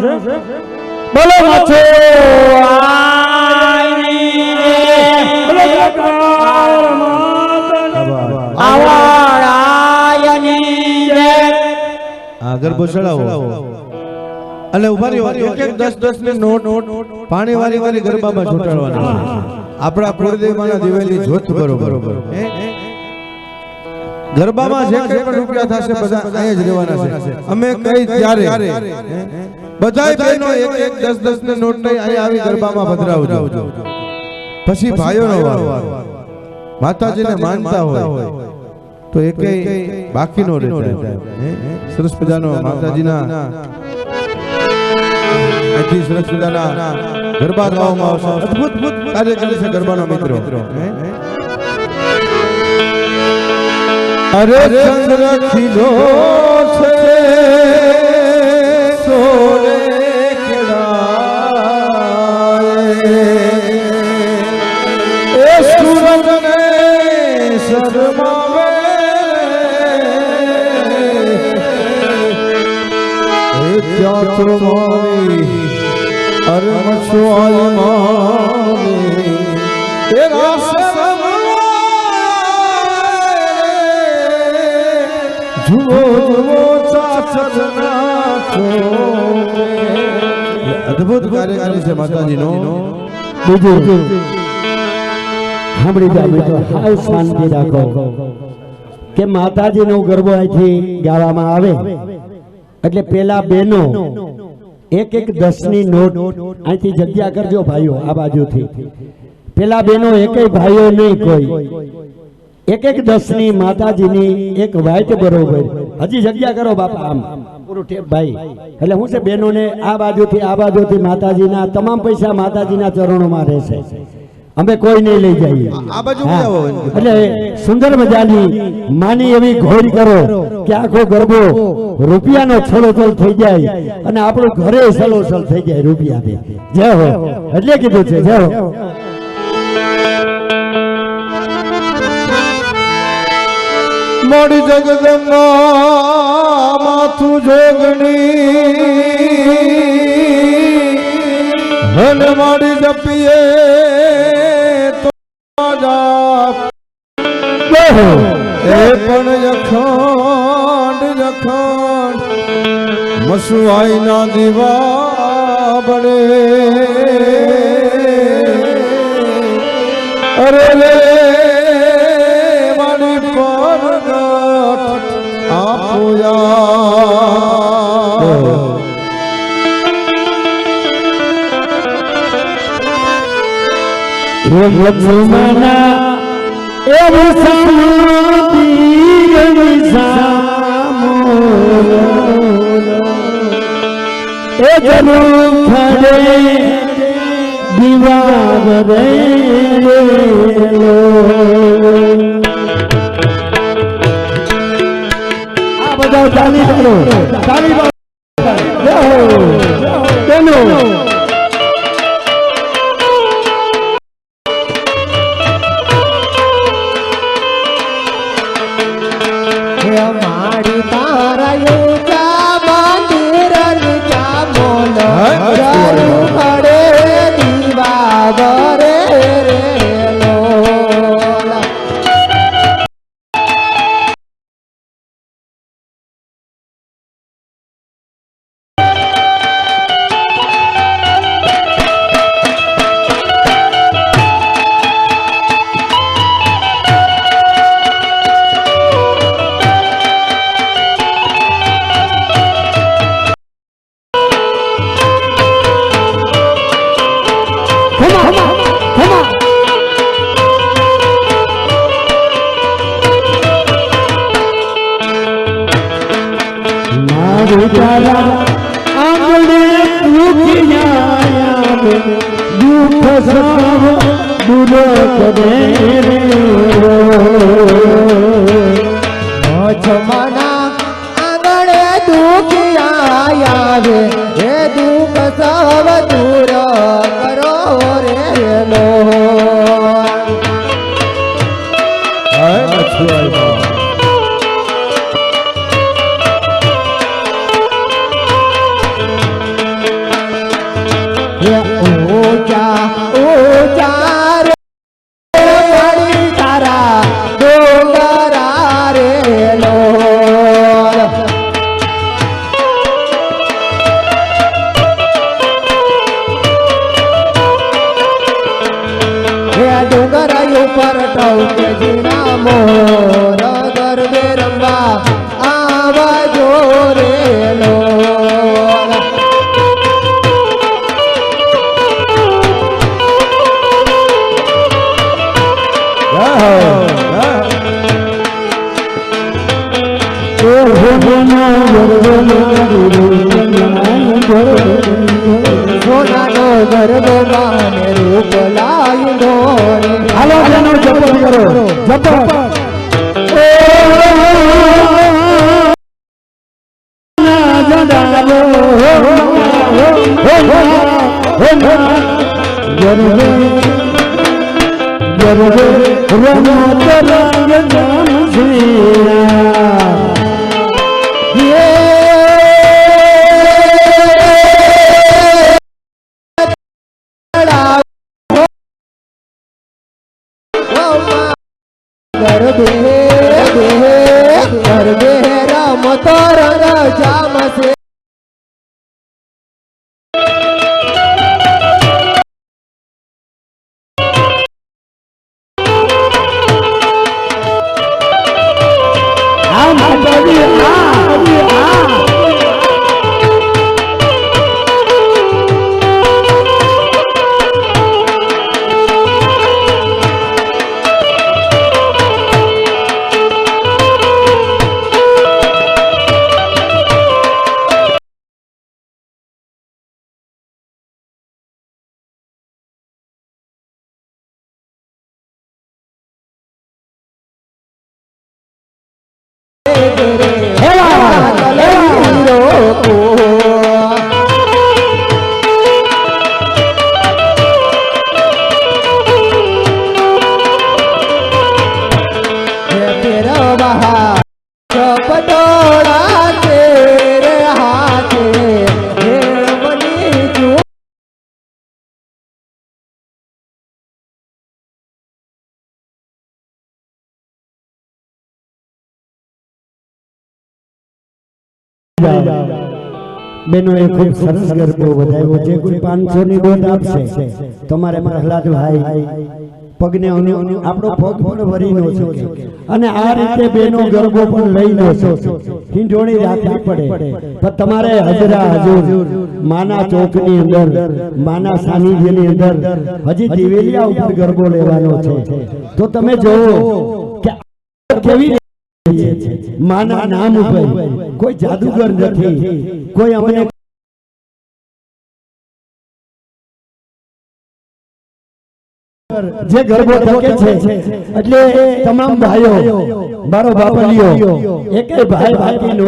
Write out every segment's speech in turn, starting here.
બોલો માછો બોલો આ ગરબો ચડાવો અને ઊભા રહ્યો એક એક દસ દસની નોટ પાણી વાળી વાળી ગરબામાં છૂટાડવાની. છે. આપણા કુળદેવમાંના દિવેલી જોત બરોબર. હે? ગરબામાં જે કઈ પણ રૂપિયા થશે બધા અહીંયા જ રહેવાના છે. અમે કઈ ત્યારે? બધાય બહેનો એક એક દસ દસની નોટ લઈ અહીં આવી ગરબામાં પધરાવજો પછી ભાઈઓનો વારો. માતાજીને માનતા હોય. તો એક બાકી નો રહેતા સરસ મજાનો માતાજીના અહીંથી સરસ મજાના ગરબા ગાવામાં આવશે. અદ્ભુત કાર્યક્રમ છે ગરબાનો મિત્રો? અરે ચંદ્ર ખીલો છે સોને ચાચરના અદ્ભુત કાર્યક્રમ છે માતાજીનો બીજું સાંભળી જાય તો હાવ શાંતિ રાખો કે માતાજીનો ગરબો અહીંથી ગાવામાં આવે. એટલે પેલા બેનો, એક એક દસની નોટ અહીંથી જગ્યા કરજો ભાઈઓ, આ બાજુથી. પેલા બેનો એકેય ભાઈઓ નહીં કોઈ. એક એક દસની માતાજીની એક વાઈટ બરોબર. હજી જગ્યા કરો બાપા આમ. ભાઈ. એટલે હું છે બહેનોને આ બાજુથી આ બાજુથી માતાજીના તમામ પૈસા માતાજીના ચરણોમાં રહેશે. અમે કોઈ નહીં લઈ જઈએ. આ બાજુ એટલે સુંદર મજાની માની એવી ઘોરી કરો કે આખો ગરબો રૂપિયાનો છલોછલ થઈ જાય અને આપણું ઘરે છલોછલ થઈ જાય રૂપિયાથી. જય હો. એટલે કીધું છે જય હો. મોડી જગદંબા માથું જોગણી. હન મોડી જપીએ. એ પણ જખંડ જખંડ મસુઆઈ ના દીવા બળે અરે લક્ષ્મણા એવું સામું એ જરૂર ખડે દિવાગ આ બધા ચાલી ચાલો ચાલી કરો સોનાનો ગરબો માને રૂપ લાગ્યો રે હાલો બેનો જપત કરો જપત ગરબે રમતો રંગ બેનો એ ખૂબ સરસ ગરબો વધાવ્યો જે કોઈ પાંચસો ની બોટ આપશે, તમારે પ્રહલાદભાઈ પગને અનુ- અનુ- આપણો પગ પણ વરી નો છે અને આ રીતે બેનો ગરબો પણ લઈ નો છો. હિંડોળી રાખવી પડે. પણ તમારે હજરા હજુર, માના ચોકની અંદર, માના સાનિધ્યની અંદર, હજી દિવેલિયા ઉપર ગરબો લેવાનો છે. તો તમે જોવો કે કેવી રીતે માના નામ ઉપર. કોઈ જાદુગર નથી. કોઈ અમને જે ગરબો થકે છે. એટલે તમામ ભાઈઓ મારો બાપલિયો એકે ભાઈ બાકી નો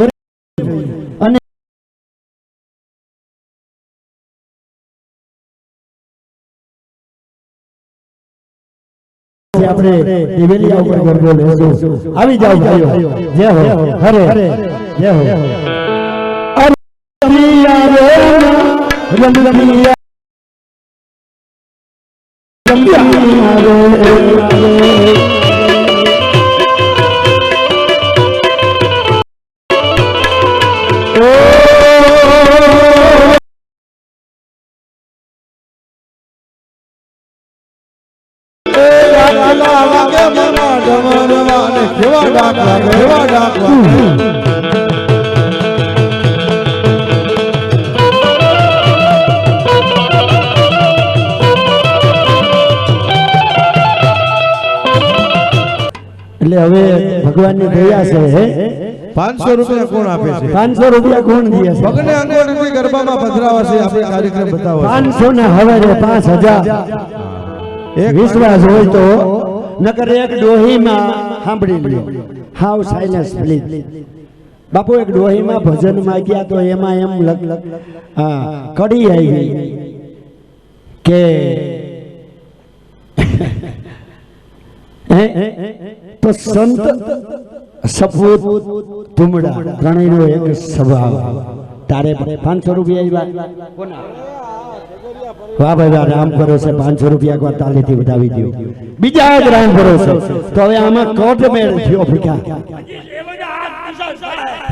આપણે દિવેલિયા ઉપર ગરબો લેશું. આવી જાવ ભાઈઓ. જય હો. હરે. જય હો. રમિયા એટલે હવે ભગવાનની દયા છે પાંચસો રૂપિયા કોણ આપે છે? પાંચસો રૂપિયા કોણ દે છે? ભગને અંગોઠીથી ગરબામાં પધરાવા છે આપણે કાર્યક્રમ બતાવો પાંચસો ને હવે પાંચ હજાર. એક વિશ્વાસ હોય તો નકર એક ડોહીમાં સાંભળી લ્યો. હાવ સાયલન્સ પ્લીઝ બાપુ એક ડોહીમાં ભજન માગ્યા તો એમાં એમ લગ કડી આવી કે? તો સંત સપૂત તુમડા, ત્રણેયનો એક સ્વભાવ. તારે પાંચસો રૂપિયા આવ્યા કોના વાહ ભાઈ વાહ રામ કરો છે પાંચસો રૂપિયા એકવાર તાલીથી વધાવી દો બીજા એક રામ છે. તો હવે આમાં કોટ મેળ થયો ભીખા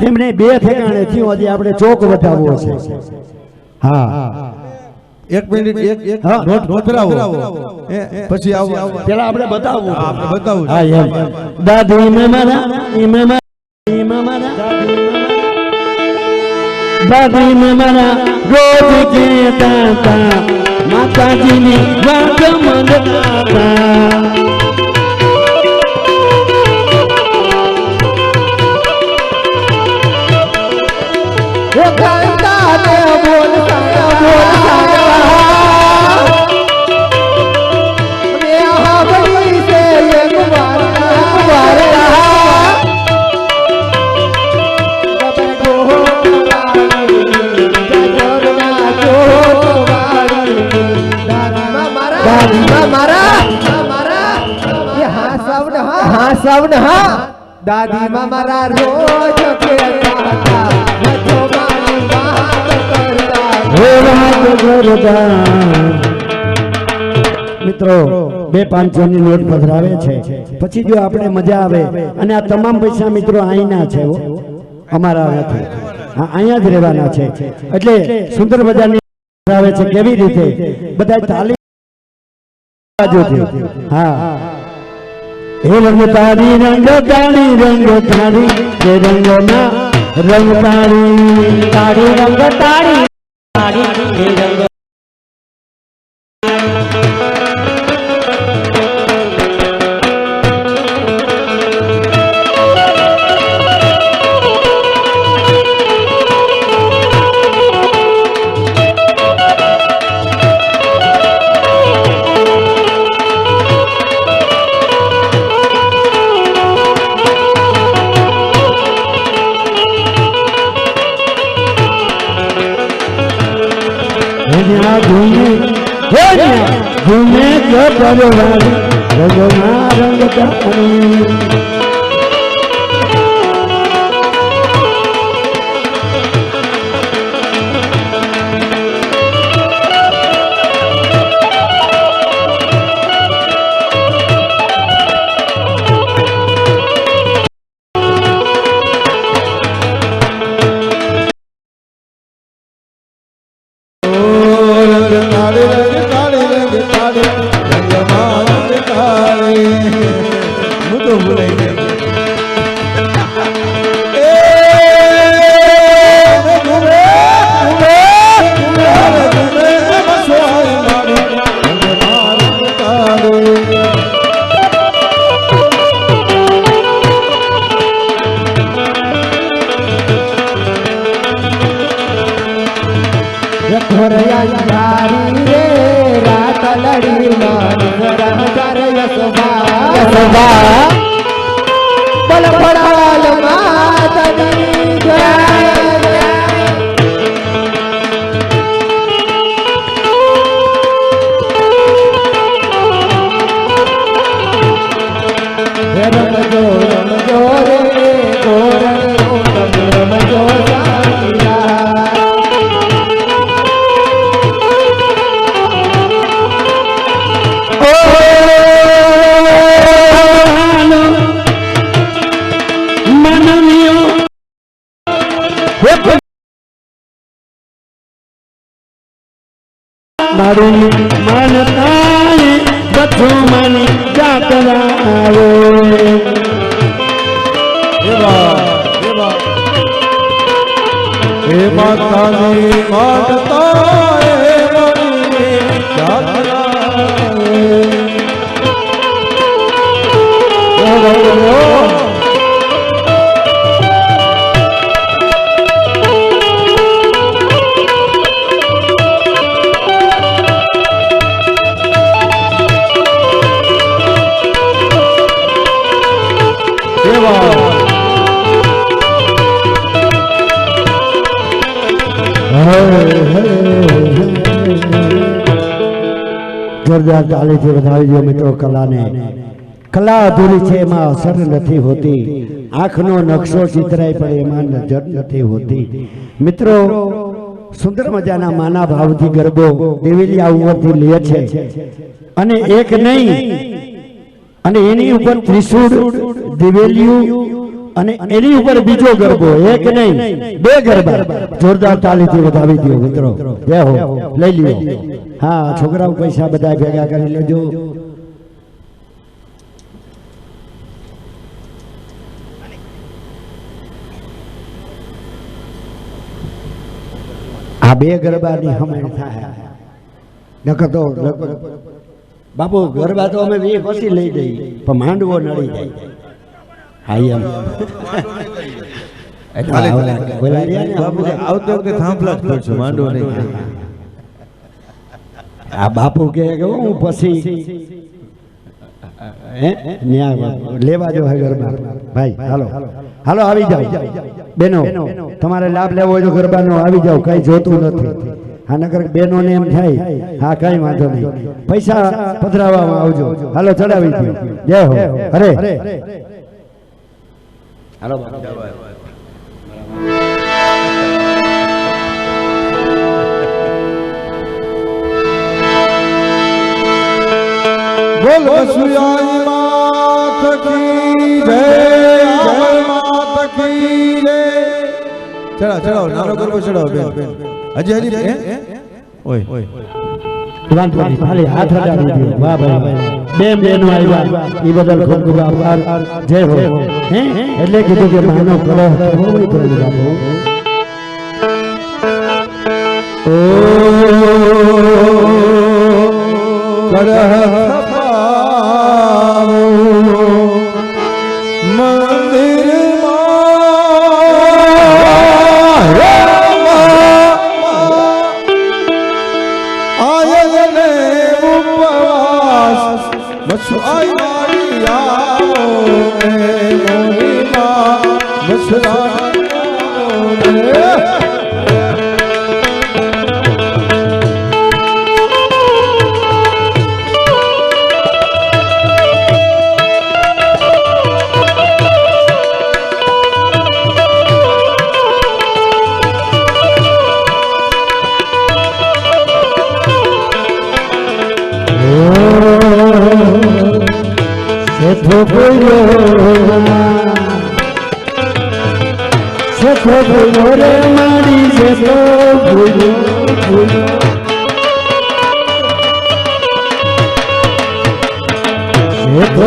એમને બે ઠેકાણે થયું હજી આપણે ચોક વધાવવો છે. હા. એક મિનિટ એક એક નોટ નોટ કરાવો પછી આવો. પેલા આપણે બતાવવું. આપણે બતાવવું હા એમ. દાદી મે મારા ઈમે મારા ઈમે મારા દાદી મે મારા રોજ કહેતા હતા માતાજીની વાત મંગતા હતા બોલતા બોલતા સાવન, હા. દાદી મારા રોજ મિત્રો, બે પાંચસો ની નોટ પધરાવે છે. પછી જો આપણે મજા આવે, અને આ તમામ પૈસા મિત્રો અહીંના છે અમારા નથી અહીંયા જ રહેવાના છે. એટલે સુંદર મજાની આવે છે કેવી રીતે? બધા તાલી હા. હે રંગ તારી રંગ તારી રંગ તારી હે રંગના રંગ તારી તારી રંગ તારી તારી રંગ જ્યાં ઘૂમે હે ન્યા ઘૂમે જો પરવારી રંગના રંગ મારું જોરદાર તાલીથી વધાવી દો મિત્રો કલાને. કલા અધૂરી છે, એમાં અસર નથી હોતી. આંખનો નકશો ચિતરાય, પણ એમાં નજર નથી હોતી. મિત્રો, સુંદર મજાના માના ભાવથી ગરબો દેવીલિયા ઉપરથી લે છે. અને એક નહીં, અને એની ઉપર ત્રિશુળ દિવેલિયું અને એની ઉપર બીજો ગરબો, એક નહીં, બે ગરબા. જોરદાર તાલીથી વધાવી દો મિત્રો. જય હો, લઈ લ્યો. હા, છોકરાઓ પૈસા બધા ભેગા કરી લેજો. આ બે ગરબાની હમણ થાય. નકર તો નકર- બાપુ, ગરબા તો અમે વી પછી લઈ જઈ પણ માંડવો નડી જાય. વખતે થાંભલા જ પડશે નહીં આ બાપુ કે કે હું પછી લેવા જો ગરબા ભાઈ હાલો હાલો આવી જાઓ બેનો તમારે લાભ લેવો હોય તો ગરબાનો આવી જાઓ કઈ જોતું નથી હા નગર બેનો ને એમ થાય હા કઈ વાંધો નહીં પૈસા પધરાવવામાં આવજો હાલો ચડાવી દો જય હો અરે હાલો બોલ વસુયાઈ માત કી જય માત કી જય. ચડાવ ચડાવ નાનો ગરબો ચડાવ બેન. હજી હજી ઓય. ઓય. વાંધો નહીં હાથ હજાર વાહ ભાઈ. બે બેનો આવ્યા એ બદલ ખૂબ ખૂબ આભાર. જય હો. હે. એટલે કીધું કે માનો કરો બાપુ કરહ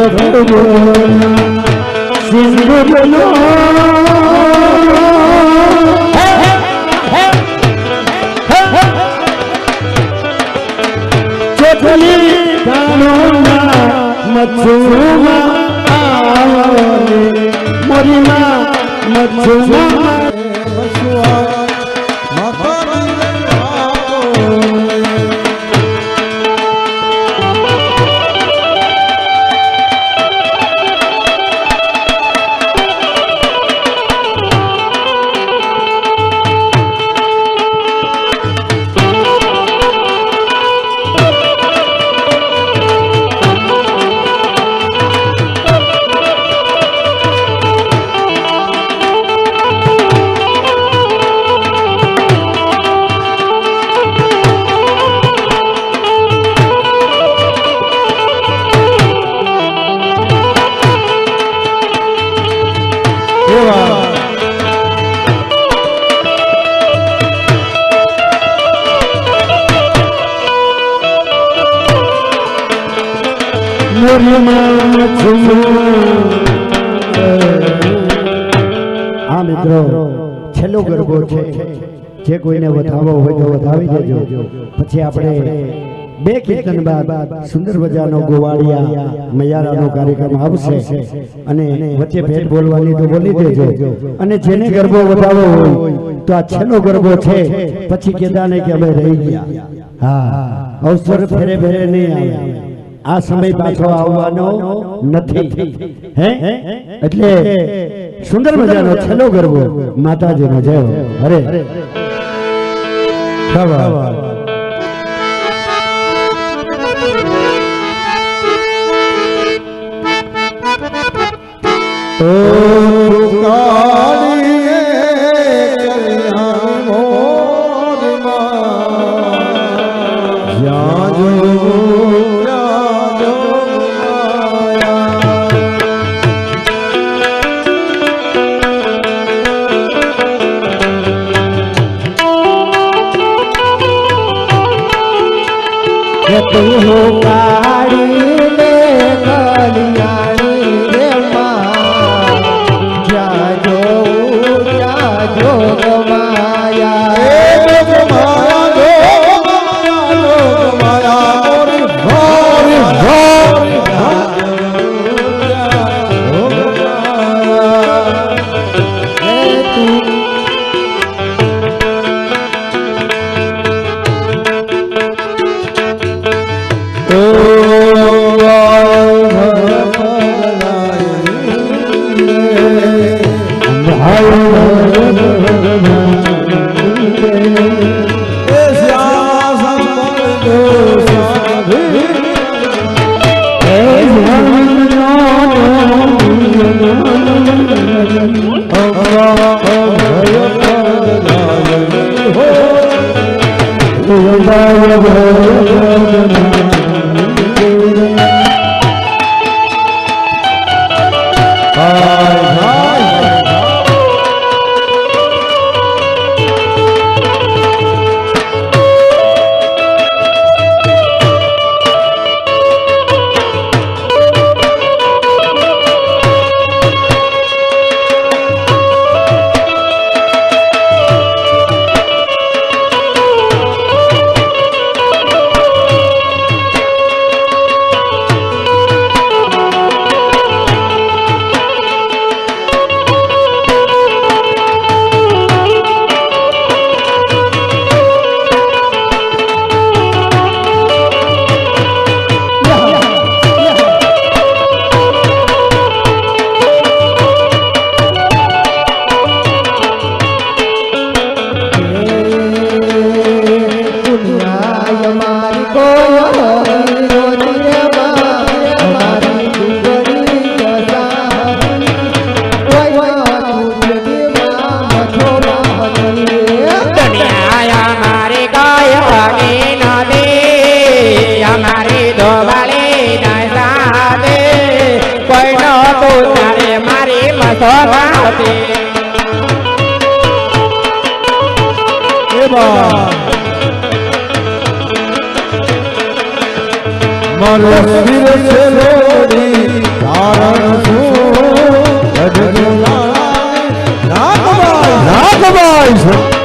भगवान सिंधु बनो જે કોઈને વધાવો હોય તો વધાવી દેજો. પછી આપણે બે કીર્તન બાદ સુંદર મજાનો ગોવાળિયા મયારાનો કાર્યક્રમ આવશે. અને વચ્ચે ભેટ બોલવાની તો બોલી દેજો. અને જેને ગરબો વધાવો હોય તો આ છેલ્લો ગરબો છે. પછી કેદાને કે અમે રહી ગયા. હા. અવસર ફેરે ફેરે નહીં આવે. આ સમય પાછો આવવાનો નથી. હે? એટલે સુંદર મજાનો છેલ્લો ગરબો માતાજીનો જય. હરે. ઓ એ તું નો તું તારે મારી મસો હતી મારો શિર છે લોડી કારણ શું? અજગલાય નાગબાઈ.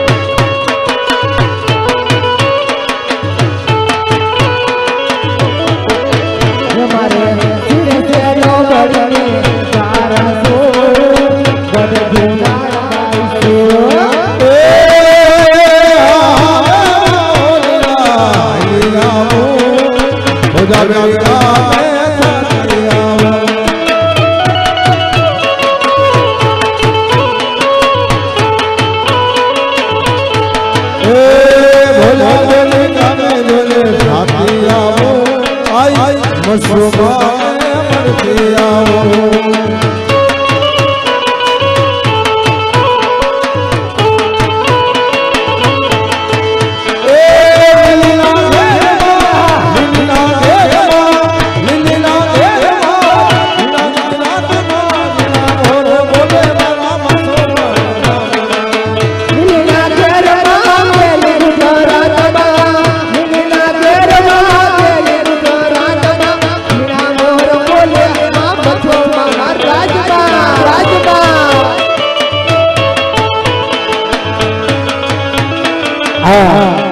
હા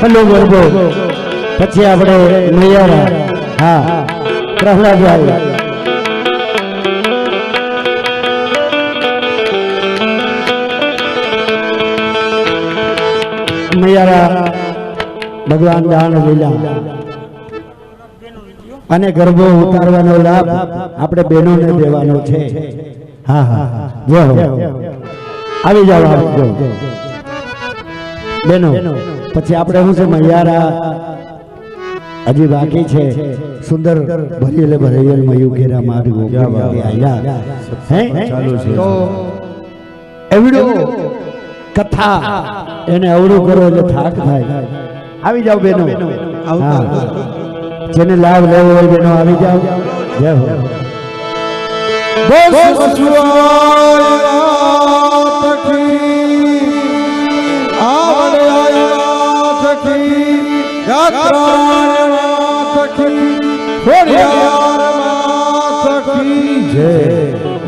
ગરબો. પછી આપણે મૈયારા. હા. પ્રહલાદભાઈ. મૈયારા. ભગવાન દાન લીલા. અને ગરબો ઉતારવાનો લાભ આપણે બહેનોને દેવાનો છે. હા હા જો આવી જાવ આવજો બેનો પછી આપણે શું છે મૈયારા? હજી બાકી છે. સુંદર ભરેલે ભરેલ મયુ ઘેરા માર્ગો આયા હે? ચાલુ છે. તો એવડું કથા એને અવળું કરો એટલે થાક થાય. આવી જાવ બેનો. જેને લાભ લેવો હોય બેનો આવી જાવ જય હો. બસ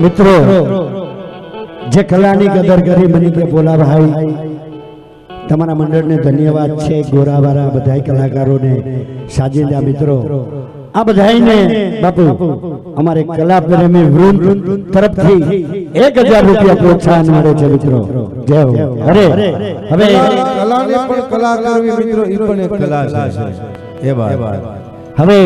મિત્રો, જે કલાની કદર કરી મને કે બોલા ભાઈ તમારા મંડળને ધન્યવાદ છે, ગોરાવાળા બધા કલાકારોને. સાજેદા મિત્રો આ બધાને બાપુ અમારે કલા પ્રેમી વૃંદ તરફથી એક હજાર રૂપિયા પ્રોત્સાહન મળે છે મિત્રો. જય હો. અરે હવે કલાને પણ કલા કરવી મિત્રો એ પણ એક કલા છે. એ વાત. હવે